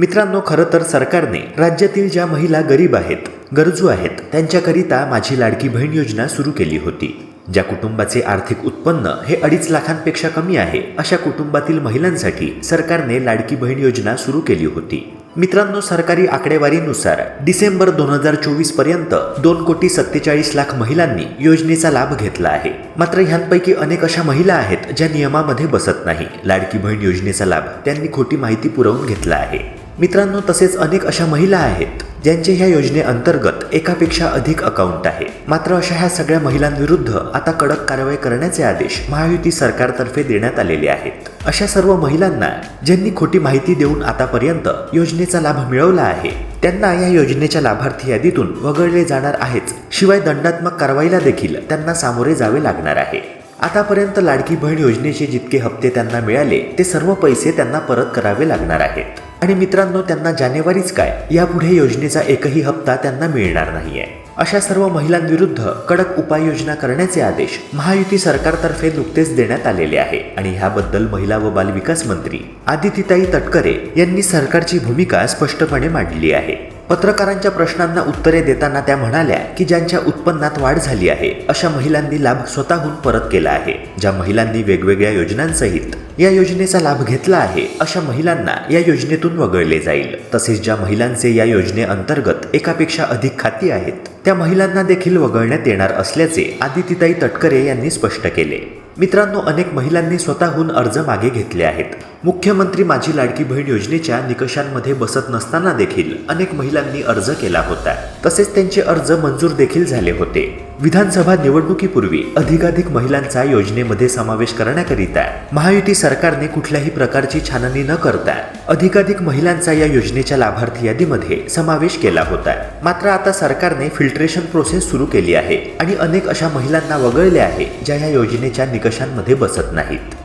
मित्रांनो खरं तर सरकारने राज्यातील ज्या महिला गरीब आहेत गरजू आहेत त्यांच्याकरिता माझी लाडकी बहीण योजना सुरू केली होती. ज्या कुटुंबाचे आर्थिक उत्पन्न हे अडीच लाखांपेक्षा कमी आहे अशा कुटुंबातील महिलांसाठी सरकारने लाडकी बहीण योजना सुरू केली होती. मित्रांनो सरकारी आकडेवारीनुसार डिसेंबर दोन हजार चोवीसपर्यंत दोन कोटी सत्तेचाळीस लाख महिलांनी योजनेचा लाभ घेतला आहे. मात्र ह्यांपैकी अनेक अशा महिला आहेत ज्या नियमामध्ये बसत नाही. लाडकी बहीण योजनेचा लाभ त्यांनी खोटी माहिती पुरवून घेतला आहे. मित्रांनो तसेच अनेक अशा महिला आहेत ज्यांचे ह्या योजनेअंतर्गत एकापेक्षा अधिक अकाउंट आहे. मात्र अशा ह्या सगळ्या महिलांविरुद्ध आता कडक कारवाई करण्याचे आदेश महायुती सरकारतर्फे देण्यात आलेले आहेत. अशा सर्व महिलांना ज्यांनी खोटी माहिती देऊन आतापर्यंत योजनेचा लाभ मिळवला आहे त्यांना या योजनेच्या लाभार्थी यादीतून वगळले जाणार आहेच. शिवाय दंडात्मक कारवाईला देखील त्यांना सामोरे जावे लागणार आहे. आतापर्यंत लाडकी बहीण योजनेचे जितके हप्ते त्यांना मिळाले ते सर्व पैसे त्यांना परत करावे लागणार आहेत. आणि मित्रांनो त्यांना जानेवारीच काय? यापुढे योजनेचा एकही हप्ता त्यांना मिळणार नाहीये. अशा सर्व महिलांविरुद्ध कडक उपाययोजना करण्याचे आदेश महायुती सरकारतर्फे नुकतेच देण्यात आलेले आहे. आणि ह्याबद्दल महिला व बालविकास मंत्री आदितीताई तटकरे यांनी सरकारची भूमिका स्पष्टपणे मांडली आहे. पत्रकारांच्या प्रश्नांना उत्तरे देताना त्या म्हणाल्या की ज्यांच्या उत्पन्नात वाढ झाली आहे अशा महिलांनी लाभ स्वतःहून परत केला आहे. ज्या महिलांनी वेगवेगळ्या योजनांसहित या योजनेचा लाभ घेतला आहे अशा महिलांना या योजनेतून वगळले जाईल. तसेच ज्या महिलांचे या योजनेअंतर्गत एकापेक्षा अधिक खाती आहेत त्या महिलांना देखील वगळण्यात येणार असल्याचे आदितीताई तटकरे यांनी स्पष्ट केले. मित्रांनो अनेक महिलांनी स्वतःहून अर्ज मागे घेतले आहेत. मुख्यमंत्री माझी लाडकी बहीण योजनेच्या निकषांमध्ये बसत नसताना देखील अनेक महिलांनी अर्ज केला होता. तसेच त्यांचे अर्ज मंजूर देखील झाले होते. विधानसभा निवडणुकीपूर्वी अधिकाधिक महिलांचा योजनेमध्ये समावेश करण्याकरिता महायुती सरकारने कुठल्याही प्रकारची छाननी न करता अधिकाधिक महिलांचा या योजनेच्या लाभार्थी यादीमध्ये समावेश केला होता. मात्र आता सरकारने फिल्ट्रेशन प्रोसेस सुरू केली आहे आणि अनेक अशा महिलांना वगळले आहे ज्या या योजनेच्या निकषांमध्ये बसत नाहीत.